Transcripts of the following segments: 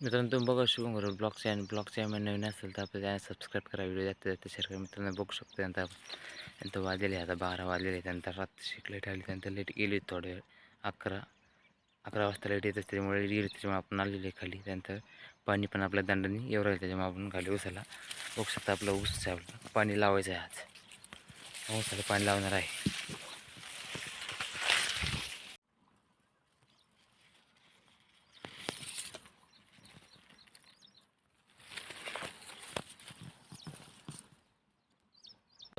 मित्रांनो तुम्ही बघा शुभम करू ब्लॉग चॅनल ब्लॉग चॅनल नवीन असेल तर आपल्या चॅनल सबस्क्राईब करा व्हिडिओ जास्त जास्त शेअर करा. मित्रांनो बघू शकतो नंतर नंतर वाजलेले आता बारा वाजलेले त्यानंतर रात्री लेट आली त्यानंतर लेट गेली थोडे वेळ अकरा अकरा वाजता लेट येत असते त्यामुळे गेली त्याच्यामुळे आपण आलेले खाली. त्यानंतर पाणी पण आपल्या दंडाने एवढं राहील त्याच्यामुळे आपण खाली उसाला बघू शकता आपलं ऊस आपलं पाणी लावायचं आहे आज. ऊसाला पाणी लावणार आहे.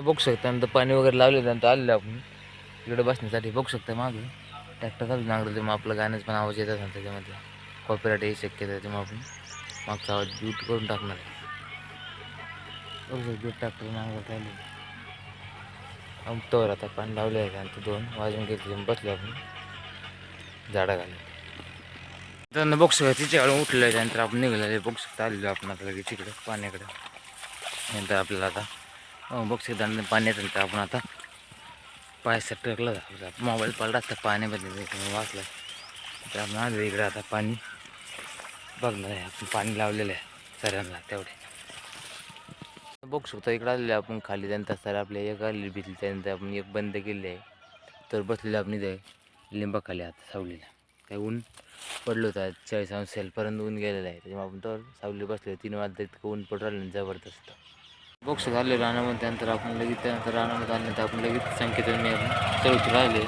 बघू शकता. नंतर पाणी वगैरे लावले नंतर आलेलं आपण. इकडे बसण्यासाठी बघू शकता मागे. ट्रॅक्टर चालू नांगर ते मग आपलं गाण्याचं पण आवाज येतात ना त्याच्यामध्ये. कॉपीराईट हे शक्यता आहे, त्यामुळे आपण. मागचा आवाज ब्यूट करून टाकणार आहे. बघू शकतो ट्रॅक्टर नांगरत आले आमच्यावर आता पाणी लावले आहे त्यानंतर दोन. वाजून गेले त्याच्यामुळे बसले आपण. झाडा घालून. त्यांना बघू शकता तिच्या उठलं आहे त्यानंतर आपण निघालेले बघू शकता आलेलो आपण आता लगेच इकडे पाण्याकडे. नंतर आपल्याला आता बघू शकता आणि पाण्यात नंतर आपण आता पायाचा ट्रकला मोबाईल पडला असता पाण्यामध्ये वाचला. तर आपण इकडे आता पाणी. बघणार आहे आपण पाणी लावलेलं आहे सरांना तेवढे. बघू शकतो इकडे आलेले आपण खाली. त्यानंतर सर आपल्या एक आलेली भीती त्यानंतर आपण एक बंद केली आहे. तर बसलेलं आपण इथे लिंबाखाली आता सावलीला. काय ऊन पडलं होतं. चाळीस अंश सेलपर्यंत ऊन गेलेलं आहे. त्याच्यामुळे आपण तर सावली बसले तीन वाजता इतकं ऊन पडलं जबरदस्त. बॉक्स घालले रानामध्ये त्यानंतर आपण लगेच त्यानंतर रानामध्ये आल्यानंतर आपण लगेच संकेत मी आपण चढत राहिले.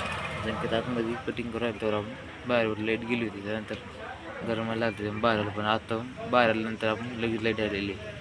संकेत आतमध्ये कटिंग करून राहिलो तर आपण बाहेरवर लाइट गेली होती. त्यानंतर गरमायला लागते बाहेर आलं पण आता बाहेर आल्यानंतर आपण लगेच लाइट आलेली. आहे.